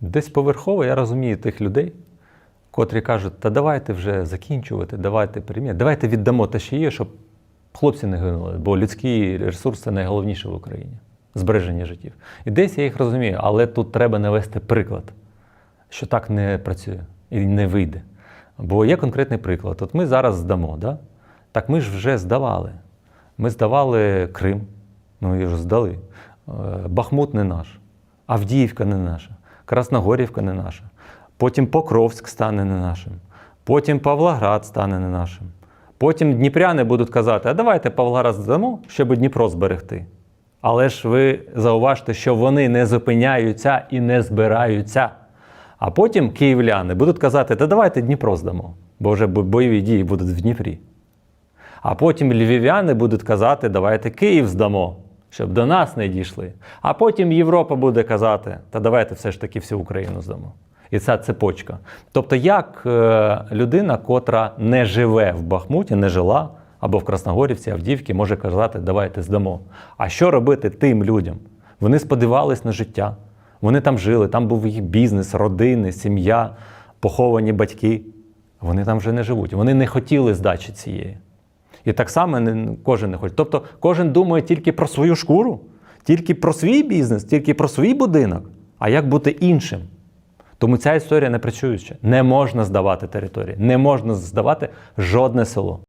Десь поверхово я розумію тих людей, котрі кажуть, та давайте вже закінчувати, давайте приймемо, давайте віддамо те, що є, щоб хлопці не гинули, бо людський ресурс це найголовніше в Україні збереження життів. І десь я їх розумію, але тут треба навести приклад, що так не працює і не вийде. Бо є конкретний приклад. От ми зараз здамо, да? так ми ж вже здавали. Ми здавали Крим, ну і ж здали. Е, Бахмут не наш, Авдіївка не наша, Красногорівка не наша. Потім Покровськ стане не нашим, потім Павлоград стане не нашим. Потім дніпряни будуть казати, а давайте Павлоград здамо, щоб Дніпро зберегти. Але ж ви зауважте, що вони не зупиняються і не збираються. А потім київляни будуть казати, та давайте Дніпро здамо, бо вже бойові дії будуть в Дніпрі. А потім львів'яни будуть казати, давайте Київ здамо, щоб до нас не дійшли. А потім Європа буде казати, та давайте все ж таки всю Україну здамо. І ця цепочка. Тобто, як е, людина, котра не живе в Бахмуті, не жила, або в Красногорівці, Авдіївці, може казати, давайте здамо. А що робити тим людям? Вони сподівались на життя, вони там жили, там був їх бізнес, родини, сім'я, поховані батьки. Вони там вже не живуть. Вони не хотіли здачі цієї. І так само кожен не хоче. Тобто кожен думає тільки про свою шкуру, тільки про свій бізнес, тільки про свій будинок. А як бути іншим? Тому ця історія не працююча. Не можна здавати території, не можна здавати жодне село.